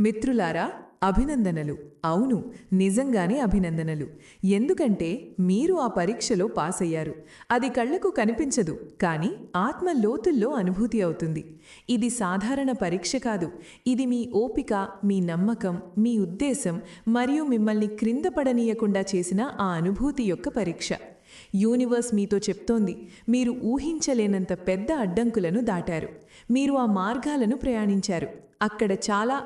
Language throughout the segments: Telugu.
మిత్రులారా అభినందనలు. అవును నిజంగానే అభినందనలు. ఎందుకంటే మీరు ఆ పరీక్షలో పాస్ అయ్యారు అది కళ్ళకు కనిపించదు కానీ ఆత్మ లోతుల్లో అనుభూతి అవుతుంది. ఇది సాధారణ పరీక్ష కాదు. ఇది మీ ఓపిక మీ నమ్మకం మీ ఉద్దేశం మరియు మిమ్మల్ని క్రింద పడనీయకుండా చేసిన ఆ అనుభూతి యొక్క పరీక్ష. యూనివర్స్ మీతో చెప్తోంది మీరు ఊహించలేనంత పెద్ద అడ్డంకులను దాటారు. మీరు ఆ మార్గాలను ప్రయాణించారు. అక్కడ చాలా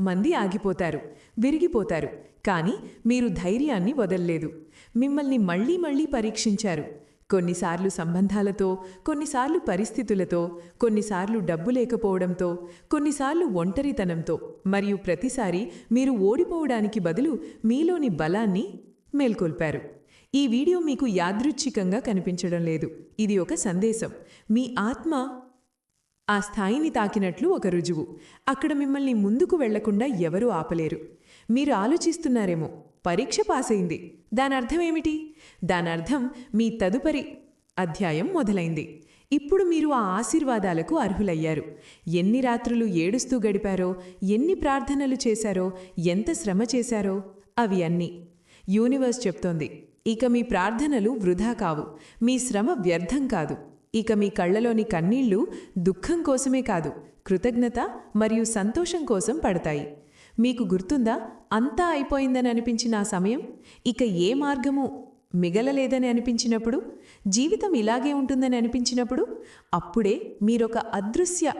మంది ఆగిపోతారు విరిగిపోతారు. కానీ మీరు ధైర్యాన్ని వదల్లేదు. మిమ్మల్ని మళ్ళీ మళ్ళీ పరీక్షించారు. కొన్నిసార్లు సంబంధాలతో కొన్నిసార్లు పరిస్థితులతో కొన్నిసార్లు డబ్బు లేకపోవడంతో కొన్నిసార్లు ఒంటరితనంతో. మరియు ప్రతిసారి మీరు ఓడిపోవడానికి బదులు మీలోని బలాన్ని మేల్కొల్పారు. ఈ వీడియో మీకు యాదృచ్ఛికంగా కనిపించడం లేదు. ఇది ఒక సందేశం. మీ ఆత్మ ఆ స్థాయిని తాకినట్లు ఒక రుజువు. అక్కడ మిమ్మల్ని ముందుకు వెళ్ళకుండా ఎవరూ ఆపలేరు. మీరు ఆలోచిస్తున్నారేమో పరీక్ష పాసైంది దానర్థం ఏమిటి దానర్థం మీ తదుపరి అధ్యాయం మొదలైంది. ఇప్పుడు మీరు ఆ ఆశీర్వాదాలకు అర్హులయ్యారు. ఎన్ని రాత్రులు ఏడుస్తూ గడిపారో ఎన్ని ప్రార్థనలు చేశారో ఎంత శ్రమ చేశారో అవి అన్నీ. యూనివర్స్ చెప్తోంది ఇక మీ ప్రార్థనలు వృధా కావు. మీ శ్రమ వ్యర్థం కాదు. ఇక మీ కళ్ళలోని కన్నీళ్ళు దుఃఖం కోసమే కాదు కృతజ్ఞత మరియు సంతోషం కోసం పడతాయి. మీకు గుర్తుందా? అంతా అయిపోయిందని అనిపించిన ఆ సమయం? ఇక ఏ మార్గము మిగలలేదని అనిపించినప్పుడు? జీవితం ఇలాగే ఉంటుందని అనిపించినప్పుడు? అప్పుడే మీరొక అదృశ్య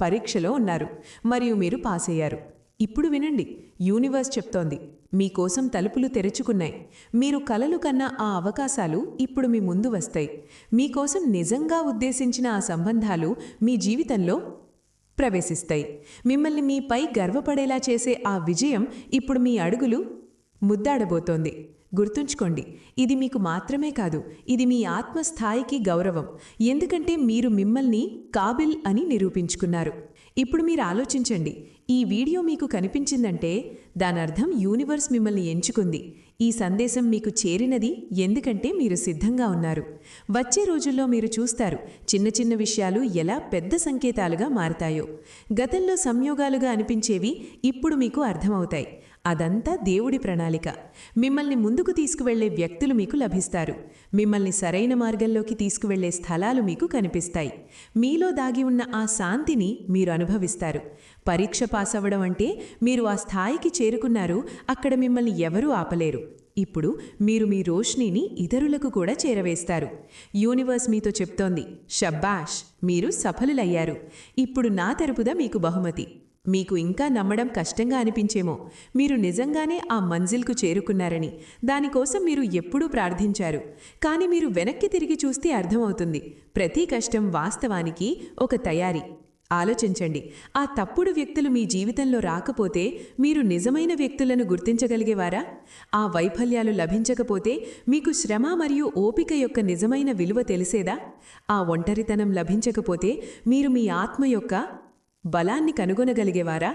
పరీక్షలో ఉన్నారు మరియు మీరు పాస్ అయ్యారు ఇప్పుడు వినండి యూనివర్స్ చెప్తోంది. మీకోసం తలుపులు తెరుచుకున్నాయి. మీరు కలలు కన్న ఆ అవకాశాలు ఇప్పుడు మీ ముందు వస్తాయి. మీకోసం నిజంగా ఉద్దేశించిన ఆ సంబంధాలు మీ జీవితంలో ప్రవేశిస్తాయి. మిమ్మల్ని మీపై గర్వపడేలా చేసే ఆ విజయం ఇప్పుడు మీ అడుగులు ముద్దాడబోతోంది. గుర్తుంచుకోండి ఇది మీకు మాత్రమే కాదు ఇది మీ ఆత్మస్థాయికి గౌరవం. ఎందుకంటే మీరు మిమ్మల్ని కాబిల్ అని నిరూపించుకున్నారు. ఇప్పుడు మీరు ఆలోచించండి ఈ వీడియో మీకు కనిపించిందంటే దానర్థం యూనివర్స్ మిమ్మల్ని ఎంచుకుంది. ఈ సందేశం మీకు చేరినది ఎందుకంటే మీరు సిద్ధంగా ఉన్నారు. వచ్చే రోజుల్లో మీరు చూస్తారు చిన్న చిన్న విషయాలు ఎలా పెద్ద సంకేతాలుగా మారతాయో. గతంలో సంయోగాలుగా అనిపించేవి ఇప్పుడు మీకు అర్థమవుతాయి. అదంతా దేవుడి ప్రణాళిక. మిమ్మల్ని ముందుకు తీసుకువెళ్ళే వ్యక్తులు మీకు లభిస్తారు. మిమ్మల్ని సరైన మార్గంలోకి తీసుకువెళ్ళే స్థలాలు మీకు కనిపిస్తాయి. మీలో దాగి ఉన్న ఆ శాంతిని మీరు అనుభవిస్తారు. పరీక్ష పాస్ అవ్వడం అంటే మీరు ఆ స్థాయికి చేరుకున్నారు అక్కడ మిమ్మల్ని ఎవరూ ఆపలేరు. ఇప్పుడు మీరు మీ రోష్నీని ఇతరులకు కూడా చేరవేస్తారు. యూనివర్స్ మీతో చెప్తోంది షబ్బాష్ మీరు సఫలులయ్యారు. ఇప్పుడు నా తరపుదా మీకు బహుమతి. మీకు ఇంకా నమ్మడం కష్టంగా అనిపించేమో. మీరు నిజంగానే ఆ మంజిల్కు చేరుకున్నారని. దానికోసం మీరు ఎప్పుడూ ప్రార్థించారు. కానీ మీరు వెనక్కి తిరిగి చూస్తే అర్థమవుతుంది. ప్రతి కష్టం వాస్తవానికి ఒక తయారీ. ఆలోచించండి. ఆ తప్పుడు వ్యక్తులు మీ జీవితంలో రాకపోతే మీరు నిజమైన వ్యక్తులను గుర్తించగలిగేవారా? ఆ వైఫల్యాలు లభించకపోతే మీకు శ్రమ మరియు ఓపిక యొక్క నిజమైన విలువ తెలిసేదా? ఆ ఒంటరితనం లభించకపోతే మీరు మీ ఆత్మ యొక్క బలాన్ని కనుగొనగలిగేవారా?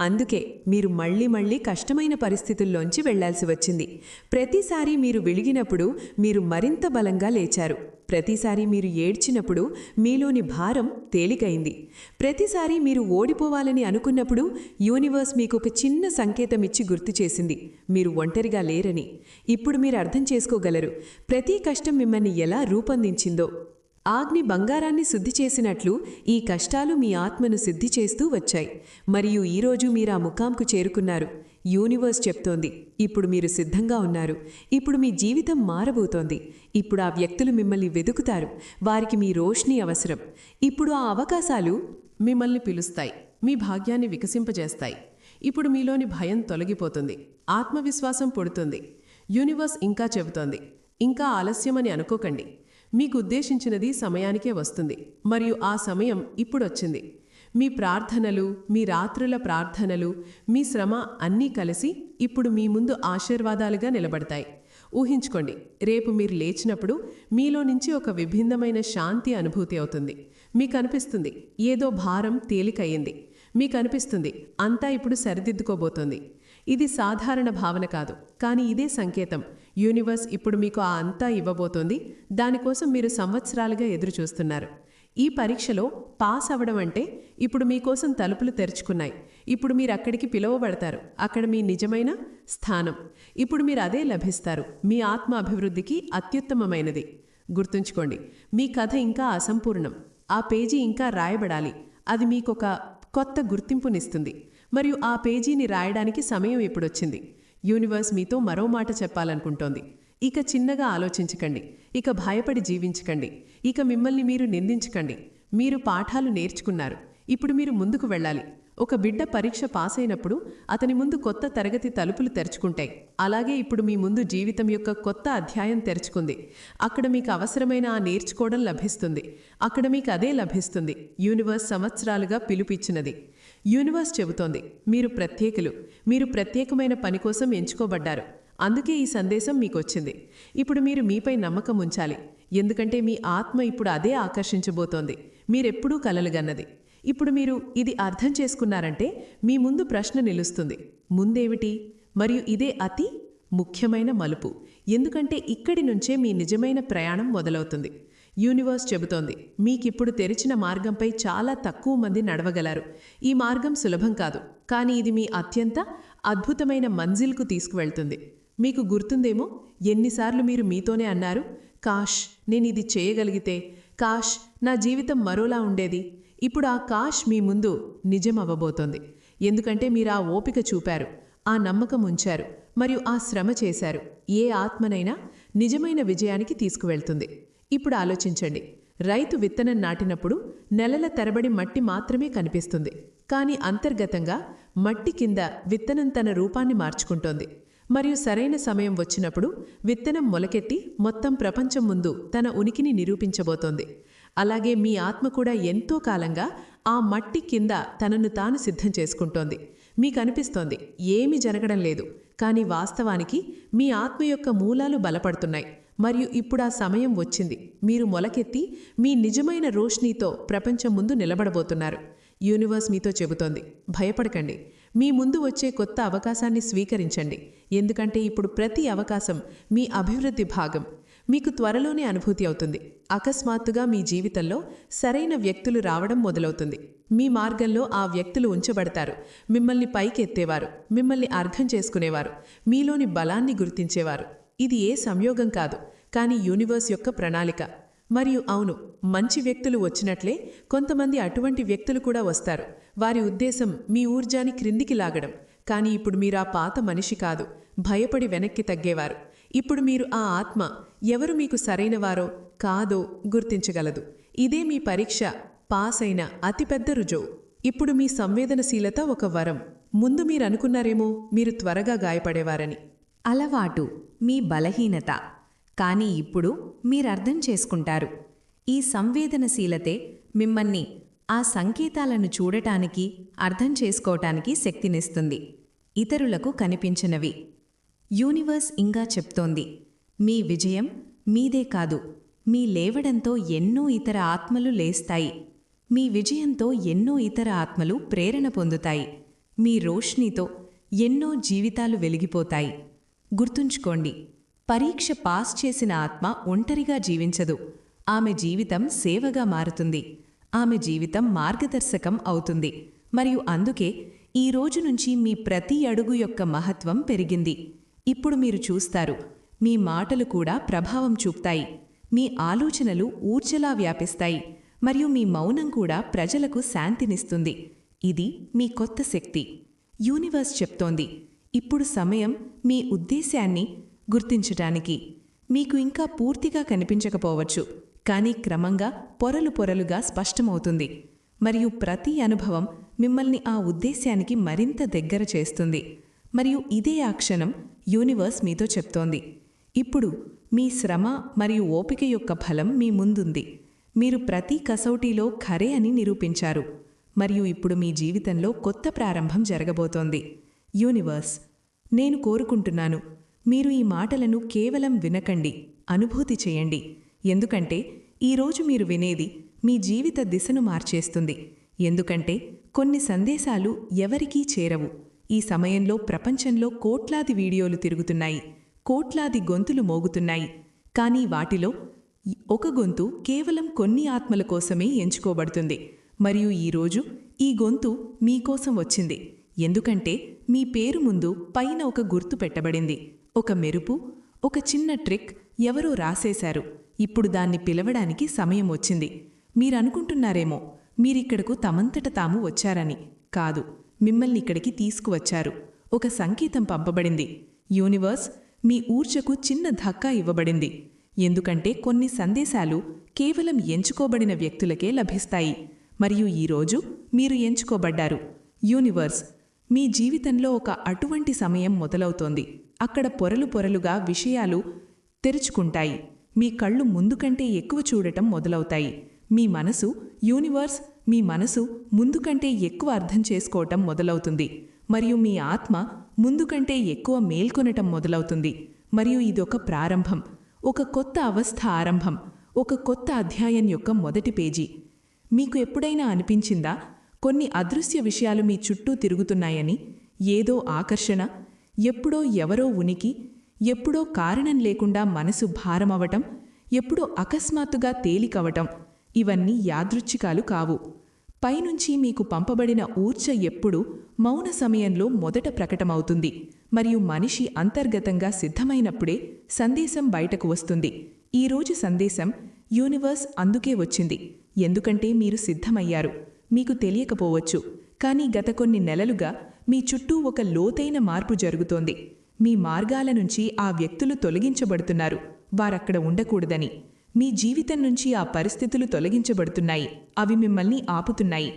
అందుకే మీరు మళ్ళీ మళ్ళీ కష్టమైన పరిస్థితుల్లోంచి వెళ్ళాల్సి వచ్చింది. ప్రతిసారి మీరు విలిగినప్పుడు మీరు మరింత బలంగా లేచారు. ప్రతిసారి మీరు ఏడ్చినప్పుడు మీలోని భారం తేలికైంది. ప్రతిసారి మీరు ఓడిపోవాలని అనుకున్నప్పుడు యూనివర్స్ మీకు ఒక చిన్న సంకేతం ఇచ్చి గుర్తు చేసింది. మీరు ఒంటరిగా లేరని. ఇప్పుడు మీరు అర్థం చేసుకోగలరు. ప్రతి కష్టం మిమ్మల్ని ఎలా రూపొందించిందో. ఆగ్ని బంగారాన్ని శుద్ధి చేసినట్లు ఈ కష్టాలు మీ ఆత్మను సిద్ధి చేస్తూ వచ్చాయి. మరియు ఈరోజు మీరు ఆ ముఖాంకు చేరుకున్నారు. యూనివర్స్ చెప్తోంది ఇప్పుడు మీరు సిద్ధంగా ఉన్నారు. ఇప్పుడు మీ జీవితం మారబోతోంది. ఇప్పుడు ఆ వ్యక్తులు మిమ్మల్ని వెతుకుతారు వారికి మీ రోష్ని అవసరం. ఇప్పుడు ఆ అవకాశాలు మిమ్మల్ని పిలుస్తాయి. మీ భాగ్యాన్ని వికసింపజేస్తాయి. ఇప్పుడు మీలోని భయం తొలగిపోతుంది. ఆత్మవిశ్వాసం పుడుతుంది. యూనివర్స్ ఇంకా చెబుతోంది. ఇంకా ఆలస్యమని అనుకోకండి. మీకు ఉద్దేశించినది సమయానికే వస్తుంది. మరియు ఆ సమయం ఇప్పుడొచ్చింది. మీ ప్రార్థనలు మీ రాత్రుల ప్రార్థనలు మీ శ్రమ అన్నీ కలిసి ఇప్పుడు మీ ముందు ఆశీర్వాదాలుగా నిలబడతాయి. ఊహించుకోండి రేపు మీరు లేచినప్పుడు మీలో నుంచి ఒక విభిన్నమైన శాంతి అనుభూతి అవుతుంది. మీకు అనిపిస్తుంది ఏదో భారం తేలికయ్యింది. మీకు అనిపిస్తుంది అంతా ఇప్పుడు సరిదిద్దుకోబోతోంది. ఇది సాధారణ భావన కాదు కానీ ఇదే సంకేతం. యూనివర్స్ ఇప్పుడు మీకు ఆ అంతా ఇవ్వబోతోంది. దానికోసం మీరు సంవత్సరాలుగా ఎదురుచూస్తున్నారు. ఈ పరీక్షలో పాస్ అవ్వడం అంటే ఇప్పుడు మీకోసం తలుపులు తెరుచుకున్నాయి. ఇప్పుడు మీరు అక్కడికి పిలువబడతారు. అక్కడ మీ నిజమైన స్థానం. ఇప్పుడు మీరు అదే లభిస్తారు. మీ ఆత్మ అభివృద్ధికి అత్యుత్తమమైనది. గుర్తుంచుకోండి మీ కథ ఇంకా అసంపూర్ణం. ఆ పేజీ ఇంకా రాయబడాలి. అది మీకొక కొత్త గుర్తింపునిస్తుంది. మరియు ఆ పేజీని రాయడానికి సమయం ఇప్పుడొచ్చింది. యూనివర్స్ మీతో మరో మాట చెప్పాలనుకుంటోంది. ఇక చిన్నగా ఆలోచించకండి. ఇక భయపడి జీవించకండి. ఇక మిమ్మల్ని మీరు నిందించకండి. మీరు పాఠాలు నేర్చుకున్నారు. ఇప్పుడు మీరు ముందుకు వెళ్ళాలి. ఒక బిడ్డ పరీక్ష పాస్ అయినప్పుడు అతని ముందు కొత్త తరగతి తలుపులు తెరుచుకుంటాయి. అలాగే ఇప్పుడు మీ ముందు జీవితం యొక్క కొత్త అధ్యాయం తెరుచుకుంది. అక్కడ మీకు అవసరమైన ఆ నేర్చుకోవడం లభిస్తుంది. అక్కడ మీకు అదే లభిస్తుంది. యూనివర్స్ సంవత్సరాలుగా పిలుపిచ్చినది యూనివర్స్ చెబుతోంది మీరు ప్రత్యేకులు మీరు ప్రత్యేకమైన పని కోసం ఎంచుకోబడ్డారు. అందుకే ఈ సందేశం మీకొచ్చింది. ఇప్పుడు మీరు మీపై నమ్మకం ఉంచాలి. ఎందుకంటే మీ ఆత్మ ఇప్పుడు అదే ఆకర్షించబోతోంది. మీరెప్పుడూ కలలుగన్నది. ఇప్పుడు మీరు ఇది అర్థం చేసుకున్నారంటే మీ ముందు ప్రశ్న నిలుస్తుంది. ముందేమిటి? మరియు ఇదే అతి ముఖ్యమైన మలుపు. ఎందుకంటే ఇక్కడి నుంచే మీ నిజమైన ప్రయాణం మొదలవుతుంది. యూనివర్స్ చెబుతోంది. మీకిప్పుడు తెరిచిన మార్గంపై చాలా తక్కువ మంది నడవగలరు. ఈ మార్గం సులభం కాదు. కానీ ఇది మీ అత్యంత అద్భుతమైన మంజిల్కు తీసుకువెళ్తుంది. మీకు గుర్తుందేమో? ఎన్నిసార్లు మీరు మీతోనే అన్నారు కాష్ నేను ఇది చేయగలిగితే. కాష్ నా జీవితం మరోలా ఉండేది. ఇప్పుడు ఆ కాష్ మీ ముందు నిజం అవ్వబోతోంది ఎందుకంటే మీరు ఆ ఓపిక చూపారు ఆ నమ్మకం ఉంచారు మరియు ఆ శ్రమ చేశారు. ఏ ఆత్మనైనా నిజమైన విజయానికి తీసుకువెళ్తుంది. ఇప్పుడు ఆలోచించండి. రైతు విత్తనం నాటినప్పుడు నెలల తరబడి మట్టి మాత్రమే కనిపిస్తుంది. కానీ అంతర్గతంగా మట్టి కింద విత్తనం తన రూపాన్ని మార్చుకుంటోంది. మరియు సరైన సమయం వచ్చినప్పుడు విత్తనం మొలకెత్తి మొత్తం ప్రపంచం ముందు తన ఉనికిని నిరూపించబోతోంది. అలాగే మీ ఆత్మ కూడా ఎంతో కాలంగా ఆ మట్టి కింద తనను తాను సిద్ధం చేసుకుంటోంది. మీకు అనిపిస్తోంది ఏమీ జరగడం లేదు. కానీ వాస్తవానికి మీ ఆత్మ యొక్క మూలాలు బలపడుతున్నాయి. మరియు ఇప్పుడు ఆ సమయం వచ్చింది. మీరు మొలకెత్తి మీ నిజమైన రోష్నీతో ప్రపంచం ముందు నిలబడబోతున్నారు. యూనివర్స్ మీతో చెబుతోంది. భయపడకండి. మీ ముందు వచ్చే కొత్త అవకాశాన్ని స్వీకరించండి. ఎందుకంటే ఇప్పుడు ప్రతి అవకాశం మీ అభివృద్ధి భాగం. మీకు త్వరలోనే అనుభూతి అవుతుంది. అకస్మాత్తుగా మీ జీవితంలో సరైన వ్యక్తులు రావడం మొదలవుతుంది. మీ మార్గంలో ఆ వ్యక్తులు ఉంచబడతారు. మిమ్మల్ని పైకెత్తేవారు. మిమ్మల్ని అర్థం చేసుకునేవారు. మీలోని బలాన్ని గుర్తించేవారు. ఇది ఏ సంయోగం కాదు కానీ యూనివర్స్ యొక్క ప్రణాళిక. మరియు అవును మంచి వ్యక్తులు వచ్చినట్లే కొంతమంది అటువంటి వ్యక్తులు కూడా వస్తారు. వారి ఉద్దేశం మీ ఊర్జాని క్రిందికి లాగడం కానీ ఇప్పుడు మీరు ఆ పాత మనిషి కాదు భయపడి వెనక్కి తగ్గేవారు. ఇప్పుడు మీరు ఆ ఆత్మ ఎవరు మీకు సరైనవారో కాదో గుర్తించగలదు. ఇదే మీ పరీక్ష పాస్ అయిన అతిపెద్ద రుజువు. ఇప్పుడు మీ సంవేదనశీలత ఒక వరం. ముందు మీరు అనుకున్నారేమో మీరు త్వరగా గాయపడేవారని. అలవాటు మీ బలహీనత. కానీ ఇప్పుడు మీరర్థం చేసుకుంటారు. ఈ సంవేదనశీలతే మిమ్మల్ని ఆ సంకేతాలను చూడటానికి అర్థం చేసుకోవటానికి శక్తినిస్తుంది. ఇతరులకు కనిపించినవి. యూనివర్స్ ఇంకా చెప్తోంది మీ విజయం మీదే కాదు. మీ లేవడంతో ఎన్నో ఇతర ఆత్మలు లేస్తాయి. మీ విజయంతో ఎన్నో ఇతర ఆత్మలు ప్రేరణ పొందుతాయి. మీ రోష్నీతో ఎన్నో జీవితాలు వెలిగిపోతాయి. గుర్తుంచుకోండి పరీక్ష పాస్ చేసిన ఆత్మ ఒంటరిగా జీవించదు. ఆమె జీవితం సేవగా మారుతుంది. ఆమె జీవితం మార్గదర్శకం అవుతుంది. మరియు అందుకే ఈ రోజు నుంచి మీ ప్రతి అడుగు యొక్క మహత్వం పెరిగింది. ఇప్పుడు మీరు చూస్తారు మీ మాటలు కూడా ప్రభావం చూపుతాయి. మీ ఆలోచనలు ఊర్జలా వ్యాపిస్తాయి. మరియు మీ మౌనం కూడా ప్రజలకు శాంతినిస్తుంది. ఇది మీ కొత్త శక్తి. యూనివర్స్ చెప్తోంది ఇప్పుడు సమయం మీ ఉద్దేశాన్ని గుర్తించటానికి. మీకు ఇంకా పూర్తిగా కనిపించకపోవచ్చు కానీ క్రమంగా పొరలు పొరలుగా స్పష్టమవుతుంది. మరియు ప్రతి అనుభవం మిమ్మల్ని ఆ ఉద్దేశానికి మరింత దగ్గర చేస్తుంది. మరియు ఇదే ఆ క్షణం యూనివర్స్ మీతో చెప్తోంది. ఇప్పుడు మీ శ్రమ మరియు ఓపిక యొక్క ఫలం మీ ముందుంది. మీరు ప్రతి కసౌటీలో ఖరే అని నిరూపించారు. మరియు ఇప్పుడు మీ జీవితంలో కొత్త ప్రారంభం జరగబోతోంది. యూనివర్స్ నేను కోరుకుంటున్నాను. మీరు ఈ మాటలను కేవలం వినకండి అనుభూతి చేయండి. ఎందుకంటే ఈరోజు మీరు వినేది మీ జీవిత దిశను మార్చేస్తుంది. ఎందుకంటే కొన్ని సందేశాలు ఎవరికీ చేరవు. ఈ సమయంలో ప్రపంచంలో కోట్లాది వీడియోలు తిరుగుతున్నాయి. కోట్లాది గొంతులు మోగుతున్నాయి. కానీ వాటిలో ఒక గొంతు కేవలం కొన్ని ఆత్మల కోసమే ఎంచుకోబడుతుంది. మరియు ఈరోజు ఈ గొంతు మీకోసం వచ్చింది. ఎందుకంటే మీ పేరు ముందు పైన ఒక గుర్తు పెట్టబడింది. ఒక మెరుపు ఒక చిన్న ట్రిక్ ఎవరో రాసేశారు. ఇప్పుడు దాన్ని పిలవడానికి సమయం వచ్చింది. మీరనుకుంటున్నారేమో మీరిక్కడకు తమంతట తాము వచ్చారని. కాదు మిమ్మల్ని ఇక్కడికి తీసుకువచ్చారు. ఒక సంకేతం పంపబడింది. యూనివర్స్ మీ ఊర్జకు చిన్న ధక్కా ఇవ్వబడింది. ఎందుకంటే కొన్ని సందేశాలు కేవలం ఎంచుకోబడిన వ్యక్తులకే లభిస్తాయి. మరియు ఈరోజు మీరు ఎంచుకోబడ్డారు. యూనివర్స్ మీ జీవితంలో ఒక అటువంటి సమయం మొదలవుతోంది. అక్కడ పొరలు పొరలుగా విషయాలు తెరుచుకుంటాయి. మీ కళ్ళు ముందు కంటే ఎక్కువ చూడటం మొదలవుతాయి. మీ మనసు యూనివర్స్ మీ మనసు ముందు కంటే ఎక్కువ అర్థం చేసుకోవటం మొదలవుతుంది. మరియు మీ ఆత్మ ముందు కంటే ఎక్కువ మేల్కొనటం మొదలవుతుంది. మరియు ఇదొక ప్రారంభం. ఒక కొత్త అవస్థ ఆరంభం. ఒక కొత్త అధ్యాయం యొక్క మొదటి పేజీ. మీకు ఎప్పుడైనా అనిపించిందా? కొన్ని అదృశ్య విషయాలు మీ చుట్టూ తిరుగుతున్నాయని ఏదో ఆకర్షణ ఎప్పుడో ఎవరో ఉనికి ఎప్పుడో కారణం లేకుండా మనసు భారమవటం ఎప్పుడో అకస్మాత్తుగా తేలికవటం ఇవన్నీ యాదృచ్ఛికాలు కావు. పైనుంచి మీకు పంపబడిన ఊర్జ ఎప్పుడు మౌన సమయంలో మొదట ప్రకటమవుతుంది మరియు మనిషి అంతర్గతంగా సిద్ధమైనప్పుడే సందేశం బయటకు వస్తుంది. ఈరోజు సందేశం యూనివర్స్ అందుకే వచ్చింది ఎందుకంటే మీరు సిద్ధమయ్యారు. మీకు తెలియకపోవచ్చు. కానీ గత కొన్ని నెలలుగా మీ చుట్టూ ఒక లోతైన మార్పు జరుగుతోంది. మీ మార్గాల నుంచి ఆ వ్యక్తులు తొలగించబడుతున్నారు. వారక్కడ ఉండకూడదని. మీ జీవితం నుంచి ఆ పరిస్థితులు తొలగించబడుతున్నాయి. అవి మిమ్మల్ని ఆపుతున్నాయి.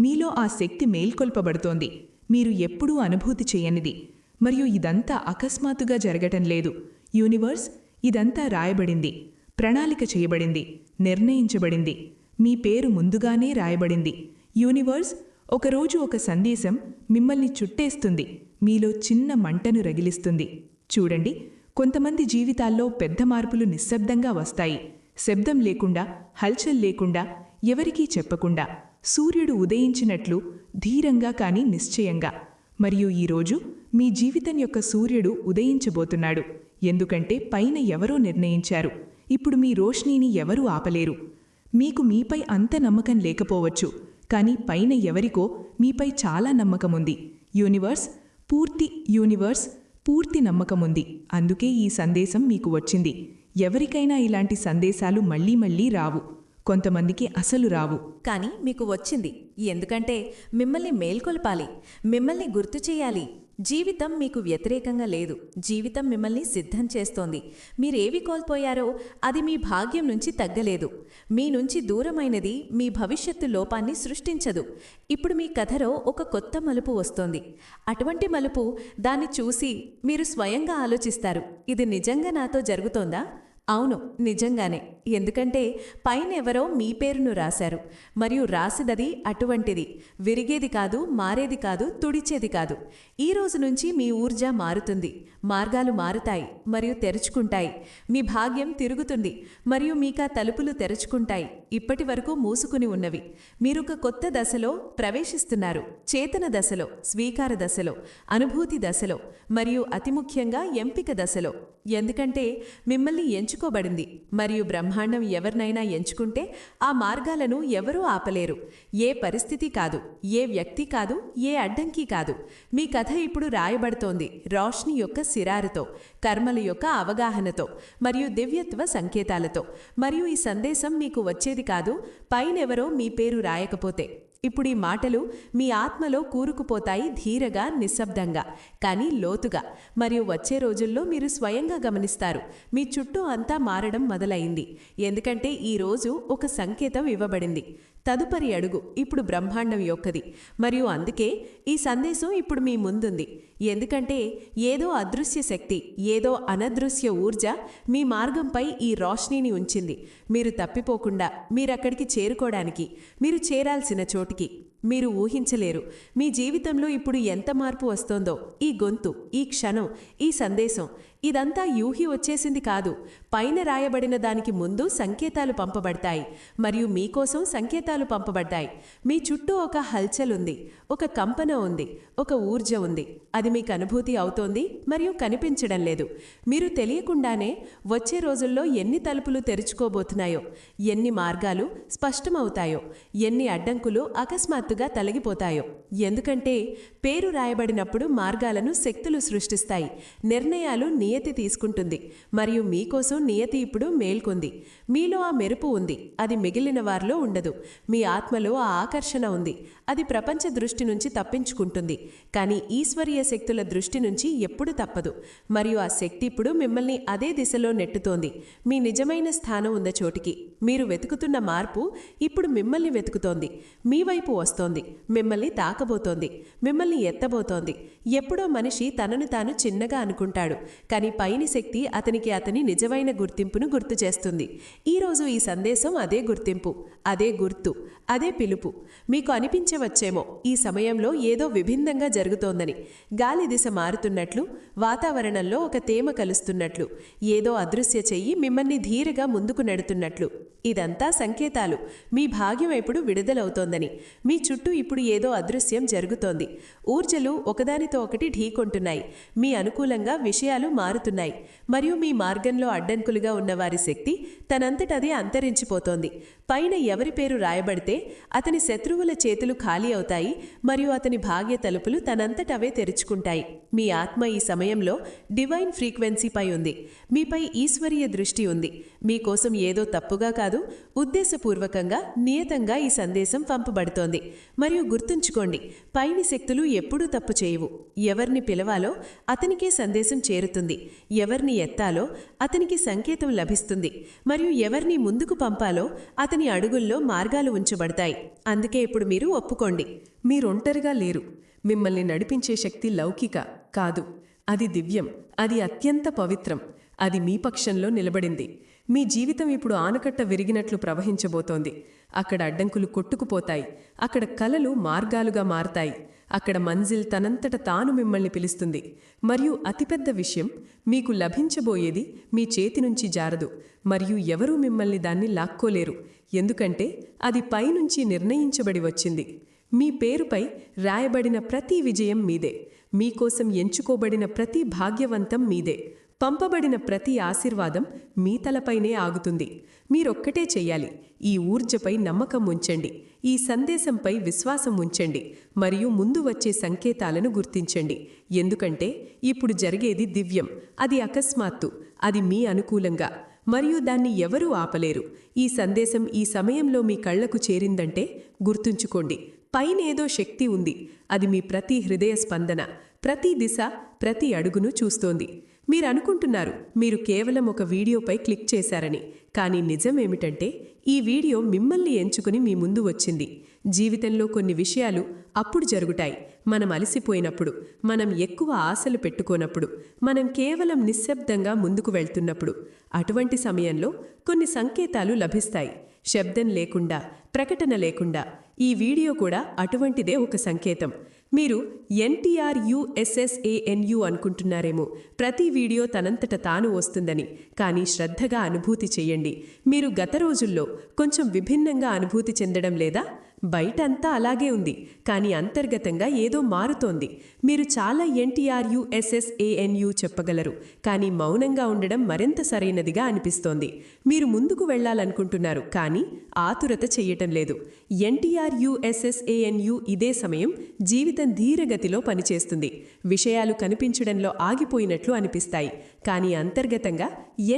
మీలో ఆ శక్తి మేల్కొల్పబడుతోంది. మీరు ఎప్పుడూ అనుభూతి చేయనిది. మరియు ఇదంతా అకస్మాత్తుగా జరగటం లేదు. యూనివర్స్ ఇదంతా రాయబడింది. ప్రణాళిక చేయబడింది. నిర్ణయించబడింది. మీ పేరు ముందుగానే రాయబడింది. యూనివర్స్ ఒకరోజు ఒక సందేశం మిమ్మల్ని చుట్టేస్తుంది. మీలో చిన్న మంటను రగిలిస్తుంది. చూడండి కొంతమంది జీవితాల్లో పెద్ద మార్పులు నిశ్శబ్దంగా వస్తాయి. శబ్దం లేకుండా హల్చల్ లేకుండా ఎవరికీ చెప్పకుండా సూర్యుడు ఉదయించినట్లు ధీరంగా కాని నిశ్చయంగా. మరియు ఈరోజు మీ జీవితం యొక్క సూర్యుడు ఉదయించబోతున్నాడు. ఎందుకంటే పైన ఎవరో నిర్ణయించారు. ఇప్పుడు మీ రోష్నీని ఎవరూ ఆపలేరు. మీకు మీపై అంత నమ్మకం లేకపోవచ్చు. కానీ పైన ఎవరికో మీపై చాలా నమ్మకముంది. యూనివర్స్ పూర్తి యూనివర్స్ పూర్తి నమ్మకముంది. అందుకే ఈ సందేశం మీకు వచ్చింది. ఎవరికైనా ఇలాంటి సందేశాలు మళ్ళీ మళ్ళీ రావు. కొంతమందికి అసలు రావు. కానీ మీకు వచ్చింది. ఎందుకంటే మిమ్మల్ని మేల్కొల్పాలి. మిమ్మల్ని గుర్తు చేయాలి. జీవితం మీకు వ్యతిరేకంగా లేదు. జీవితం మిమ్మల్ని సిద్ధం చేస్తోంది. మీరేవి కోల్పోయారో అది మీ భాగ్యం నుంచి తగ్గలేదు. మీ నుంచి దూరమైనది మీ భవిష్యత్తు లోపాన్ని సృష్టించదు. ఇప్పుడు మీ కథలో ఒక కొత్త మలుపు వస్తోంది. అటువంటి మలుపు దాన్ని చూసి మీరు స్వయంగా ఆలోచిస్తారు. ఇది నిజంగా నాతో జరుగుతోందా? అవును నిజంగానే. ఎందుకంటే పైన ఎవరో మీ పేరును రాశారు. మరియు రాసిదది అటువంటిది. విరిగేది కాదు మారేది కాదు తుడిచేది కాదు. ఈ రోజు నుంచి మీ ఊర్జ మారుతుంది. మార్గాలు మారుతాయి మరియు తెరుచుకుంటాయి. మీ భాగ్యం తిరుగుతుంది మరియు మీకా తలుపులు తెరుచుకుంటాయి. ఇప్పటి వరకు మూసుకుని ఉన్నవి. మీరొక కొత్త దశలో ప్రవేశిస్తున్నారు. చేతన దశలో స్వీకార దశలో అనుభూతి దశలో మరియు అతి ముఖ్యంగా ఎంపిక దశలో. ఎందుకంటే మిమ్మల్ని ఎంచుకోబడింది. మరియు బ్రహ్మాండం ఎవరినైనా ఎంచుకుంటే ఆ మార్గాలను ఎవరూ ఆపలేరు. ఏ పరిస్థితి కాదు ఏ వ్యక్తి కాదు ఏ అడ్డంకి కాదు. మీ కథ ఇప్పుడు రాయబడుతోంది రోష్ని యొక్క సిరారుతో కర్మల యొక్క అవగాహనతో మరియు దివ్యత్వ సంకేతాలతో. మరియు ఈ సందేశం మీకు వచ్చేది కాదు పైనెవరో మీ పేరు రాయకపోతే. ఇప్పుడు ఈ మాటలు మీ ఆత్మలో కూరుకుపోతాయి ధీరగా నిశ్శబ్దంగా కానీ లోతుగా. మరియు వచ్చే రోజుల్లో మీరు స్వయంగా గమనిస్తారు. మీ చుట్టూ అంతా మారడం మొదలైంది. ఎందుకంటే ఈ రోజు ఒక సంకేతం ఇవ్వబడింది. తదుపరి అడుగు ఇప్పుడు బ్రహ్మాండం యొక్కది. మరియు అందుకే ఈ సందేశం ఇప్పుడు మీ ముందుంది. ఎందుకంటే ఏదో అదృశ్య శక్తి ఏదో అనదృశ్య ఊర్జ మీ మార్గంపై ఈ రోష్నీని ఉంచింది. మీరు తప్పిపోకుండా మీరక్కడికి చేరుకోవడానికి మీరు చేరాల్సిన చోటికి మీరు ఊహించలేరు. మీ జీవితంలో ఇప్పుడు ఎంత మార్పు వస్తోందో ఈ గొంతు ఈ క్షణం ఈ సందేశం ఇదంతా యూహి వచ్చేసింది కాదు. పైన రాయబడిన దానికి ముందు సంకేతాలు పంపబడతాయి. మరియు మీకోసం సంకేతాలు పంపబడ్డాయి. మీ చుట్టూ ఒక హల్చల్ ఉంది ఒక కంపన ఉంది. ఒక ఊర్జ ఉంది. అది మీకు అనుభూతి అవుతోంది మరియు కనిపించడం లేదు. మీరు తెలియకుండానే వచ్చే రోజుల్లో ఎన్ని తలుపులు తెరుచుకోబోతున్నాయో ఎన్ని మార్గాలు స్పష్టమవుతాయో ఎన్ని అడ్డంకులు అకస్మాత్తుగా తొలగిపోతాయో. ఎందుకంటే పేరు రాయబడినప్పుడు మార్గాలను శక్తులు సృష్టిస్తాయి. నిర్ణయాలు నియతి తీసుకుంటుంది. మరియు మీకోసం నియతి ఇప్పుడు మేల్కొంది. మీలో ఆ మెరుపు ఉంది. అది మిగిలిన వారిలో ఉండదు. మీ ఆత్మలో ఆ ఆకర్షణ ఉంది. అది ప్రపంచ దృష్టి నుంచి తప్పించుకుంటుంది. కానీ ఈశ్వరీయ శక్తుల దృష్టి నుంచి ఎప్పుడు తప్పదు. మరియు ఆ శక్తి ఇప్పుడు మిమ్మల్ని అదే దిశలో నెట్టుతోంది. మీ నిజమైన స్థానం ఉన్న చోటికి. మీరు వెతుకుతున్న మార్పు ఇప్పుడు మిమ్మల్ని వెతుకుతోంది. మీ వైపు వస్తోంది. మిమ్మల్ని తాకబోతోంది. మిమ్మల్ని ఎత్తబోతోంది. ఎప్పుడో మనిషి తనను తాను చిన్నగా అనుకుంటాడు. కానీ పైని శక్తి అతనికి అతని నిజమైన గుర్తింపును గుర్తు చేస్తుంది. ఈరోజు ఈ సందేశం అదే గుర్తింపు అదే గుర్తు అదే పిలుపు. మీకు అనిపించవచ్చేమో ఈ సమయంలో ఏదో విభిన్నంగా జరుగుతోందని. గాలి దిశ మారుతున్నట్లు వాతావరణంలో ఒక తేమ కలుస్తున్నట్లు ఏదో అదృశ్య చెయ్యి మిమ్మల్ని ధీరగా ముందుకు నెడుతున్నట్లు. ఇదంతా సంకేతాలు. మీ భాగ్యం ఇప్పుడు విడుదలవుతోందని. మీ చుట్టూ ఇప్పుడు ఏదో అదృశ్యం జరుగుతోంది. ఊర్జలు ఒకదానితో ఒకటి ఢీకొంటున్నాయి. మీ అనుకూలంగా విషయాలు మారుతున్నాయి. మరియు మీ మార్గంలో అడ్డంకులుగా ఉన్నవారి శక్తి తనంతటదే అంతరించిపోతోంది. పైన ఎవరి పేరు రాయబడితే అతని శత్రువుల చేతులు ఖాళీ అవుతాయి మరియు అతని భాగ్య తలుపులు తనంతటవే తెరుచుకుంటాయి. మీ ఆత్మ ఈ సమయంలో డివైన్ ఫ్రీక్వెన్సీపై ఉంది. మీపై ఈశ్వరీయ దృష్టి ఉంది. మీకోసం ఏదో తప్పుగా కాదు ఉద్దేశపూర్వకంగా నియతంగా ఈ సందేశం పంపబడుతోంది. మరియు గుర్తుంచుకోండి పైని శక్తులు ఎప్పుడూ తప్పు చేయవు. ఎవరిని పిలవాలో అతనికే సందేశం చేరుతుంది. ఎవరిని ఎత్తాలో అతనికి సంకేతం లభిస్తుంది. మరియు ఎవరిని ముందుకు పంపాలో అతని అడుగుల్లో మార్గాలు ఉంచబడతాయి. అందుకే ఇప్పుడు మీరు ఒప్పుకోండి. మీరొంటరిగా లేరు. మిమ్మల్ని నడిపించే శక్తి లౌకిక కాదు. అది దివ్యం. అది అత్యంత పవిత్రం. అది మీ పక్షంలో నిలబడింది. మీ జీవితం ఇప్పుడు ఆనకట్ట విరిగినట్లు ప్రవహించబోతోంది. అక్కడ అడ్డంకులు కొట్టుకుపోతాయి. అక్కడ కలలు మార్గాలుగా మారతాయి. అక్కడ మంజిల్ తనంతట తాను మిమ్మల్ని పిలుస్తుంది. మరియు అతిపెద్ద విషయం మీకు లభించబోయేది మీ చేతి నుంచి జారదు. మరియు ఎవరూ మిమ్మల్ని దాన్ని లాక్కోలేరు. ఎందుకంటే అది పైనుంచి నిర్ణయించబడి వచ్చింది. మీ పేరుపై రాయబడిన ప్రతి విజయం మీదే. మీకోసం ఎంచుకోబడిన ప్రతి భాగ్యవంతం మీదే. పంపబడిన ప్రతి ఆశీర్వాదం మీ తలపైనే ఆగుతుంది. మీరొక్కటే చెయ్యాలి ఈ ఊర్జపై నమ్మకం ఉంచండి. ఈ సందేశంపై విశ్వాసం ఉంచండి. మరియు ముందు వచ్చే సంకేతాలను గుర్తించండి. ఎందుకంటే ఇప్పుడు జరిగేది దివ్యం. అది అకస్మాత్తు. అది మీ అనుకూలంగా. మరియు దాన్ని ఎవరూ ఆపలేరు. ఈ సందేశం ఈ సమయంలో మీ కళ్ళకు చేరిందంటే గుర్తుంచుకోండి. పైనేదో శక్తి ఉంది. అది మీ ప్రతి హృదయ స్పందన. ప్రతి దిశ ప్రతి అడుగును చూస్తోంది. మీరు అనుకుంటున్నారు మీరు కేవలం ఒక వీడియోపై క్లిక్ చేశారని. కానీ నిజమేమిటంటే ఈ వీడియో మిమ్మల్ని ఎంచుకుని మీ ముందు వచ్చింది. జీవితంలో కొన్ని విషయాలు అప్పుడు జరుగుతాయి. మనం అలసిపోయినప్పుడు మనం ఎక్కువ ఆశలు పెట్టుకోనప్పుడు మనం కేవలం నిశ్శబ్దంగా ముందుకు వెళ్తున్నప్పుడు. అటువంటి సమయంలో కొన్ని సంకేతాలు లభిస్తాయి. శబ్దం లేకుండా ప్రకటన లేకుండా ఈ వీడియో కూడా అటువంటిదే ఒక సంకేతం. మీరు ఎన్టీఆర్ యుఎస్ఎస్ఏఎన్యు అనుకుంటున్నారేమో. ప్రతి వీడియో తనంతట తాను వస్తుందని కానీ శ్రద్ధగా అనుభూతి చేయండి. మీరు గత రోజుల్లో కొంచెం విభిన్నంగా అనుభూతి చెందడం లేదా? బయటంతా అలాగే ఉంది కానీ అంతర్గతంగా ఏదో మారుతోంది. మీరు చాలా ఎన్టీఆర్యుఎస్ఎస్ఏఎన్యు చెప్పగలరు కానీ మౌనంగా ఉండడం మరింత సరైనదిగా అనిపిస్తోంది. మీరు ముందుకు వెళ్ళాలనుకుంటున్నారు కానీ ఆతురత చెయ్యటం లేదు. ఎన్టీఆర్యుఎస్ఎస్ఏఎన్యు ఇదే సమయం జీవితం ధీరగతిలో పనిచేస్తుంది. విషయాలు కనిపించడంలో ఆగిపోయినట్లు అనిపిస్తాయి కానీ అంతర్గతంగా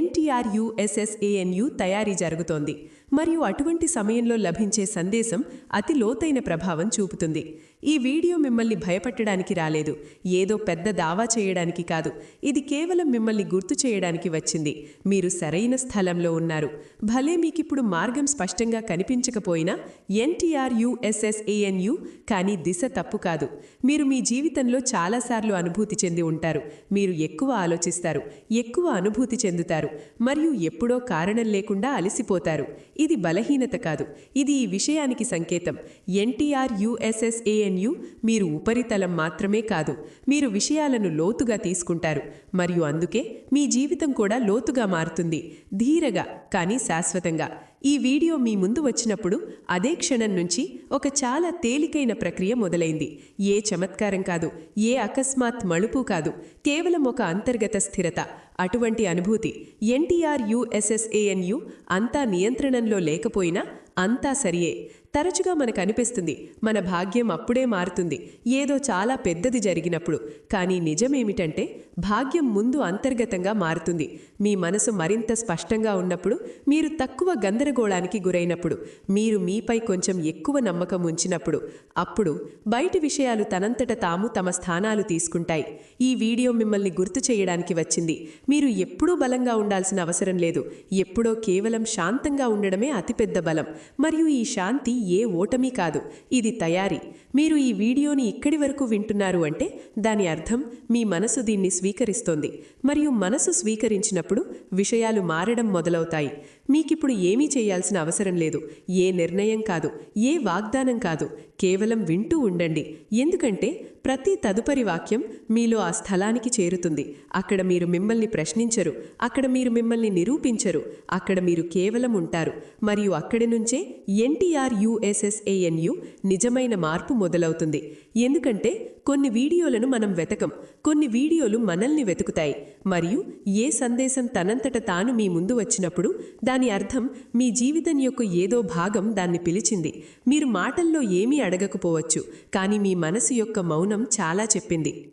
ఎన్టీఆర్యుఎస్ఎస్ఏఎన్యు తయారీ జరుగుతోంది. మరియు అటువంటి సమయంలో లభించే సందేశం అతి లోతైన ప్రభావం చూపుతుంది. ఈ వీడియో మిమ్మల్ని భయపెట్టడానికి రాలేదు. ఏదో పెద్ద దావా చేయడానికి కాదు. ఇది కేవలం మిమ్మల్ని గుర్తు చేయడానికి వచ్చింది. మీరు సరైన స్థలంలో ఉన్నారు. భలే మీకిప్పుడు మార్గం స్పష్టంగా కనిపించకపోయినా ఎన్టీఆర్ యుఎస్ఎస్ఏఎన్యు కానీ దిశ తప్పు కాదు. మీరు మీ జీవితంలో చాలాసార్లు అనుభూతి చెంది ఉంటారు. మీరు ఎక్కువ ఆలోచిస్తారు. ఎక్కువ అనుభూతి చెందుతారు. మరియు ఎప్పుడో కారణం లేకుండా అలసిపోతారు. ఇది బలహీనత కాదు. ఇది ఈ విషయానికి సంకేతం. ఎన్టీఆర్ యుఎస్ఎస్ఏఎన్ జేఎన్యు మీరు ఉపరితలం మాత్రమే కాదు మీరు విషయాలను లోతుగా తీసుకుంటారు. మరియు అందుకే మీ జీవితం కూడా లోతుగా మారుతుంది ధీరగా కానీ శాశ్వతంగా. ఈ వీడియో మీ ముందు వచ్చినప్పుడు అదే క్షణం నుంచి ఒక చాలా తేలికైన ప్రక్రియ మొదలైంది. ఏ చమత్కారం కాదు ఏ అకస్మాత్ మలుపు కాదు కేవలం ఒక అంతర్గత స్థిరత అటువంటి అనుభూతి. ఎన్టీఆర్ యుఎస్ఎస్ఏఎన్యు అంతా నియంత్రణలో లేకపోయినా అంతా సరియే. తరచుగా మనకు అనిపిస్తుంది మన భాగ్యం అప్పుడే మారుతుంది. ఏదో చాలా పెద్దది జరిగినప్పుడు. కానీ నిజమేమిటంటే భాగ్యం ముందు అంతర్గతంగా మారుతుంది. మీ మనసు మరింత స్పష్టంగా ఉన్నప్పుడు మీరు తక్కువ గందరగోళానికి గురైనప్పుడు మీరు మీపై కొంచెం ఎక్కువ నమ్మకం ఉంచినప్పుడు అప్పుడు బయటి విషయాలు తనంతట తాము తమ స్థానాలు తీసుకుంటాయి. ఈ వీడియో మిమ్మల్ని గుర్తు చేయడానికి వచ్చింది. మీరు ఎప్పుడూ బలంగా ఉండాల్సిన అవసరం లేదు. ఎప్పుడో కేవలం శాంతంగా ఉండడమే అతిపెద్ద బలం. మరియు ఈ శాంతి ఏ ఓటమి కాదు ఇది తయారీ. మీరు ఈ వీడియోని ఇక్కడి వరకు వింటున్నారు అంటే దాని అర్థం మీ మనసు దీన్ని స్వీకరిస్తోంది. మరియు మనసు స్వీకరించినప్పుడు విషయాలు మారడం మొదలవుతాయి. మీకిప్పుడు ఏమీ చేయాల్సిన అవసరం లేదు. ఏ నిర్ణయం కాదు ఏ వాగ్దానం కాదు. కేవలం వింటూ ఉండండి. ఎందుకంటే ప్రతి తదుపరి వాక్యం మీలో ఆ స్థలానికి చేరుతుంది. అక్కడ మీరు మిమ్మల్ని ప్రశ్నించరు. అక్కడ మీరు మిమ్మల్ని నిరూపించరు. అక్కడ మీరు కేవలం ఉంటారు. మరియు అక్కడి నుంచే ఎన్టీఆర్ యుఎస్ఎస్ఏఎన్యు నిజమైన మార్పు మొదలవుతుంది. ఎందుకంటే కొన్ని వీడియోలను మనం వెతకం. కొన్ని వీడియోలు మనల్ని వెతుకుతాయి. మరియు ఏ సందేశం తనంతట తాను మీ ముందు వచ్చినప్పుడు దాని అర్థం మీ జీవితం యొక్క ఏదో భాగం దాన్ని పిలిచింది. మీరు మాటల్లో ఏమీ అడగకపోవచ్చు. కానీ మీ మనసు యొక్క మౌనం చాలా చెప్పింది.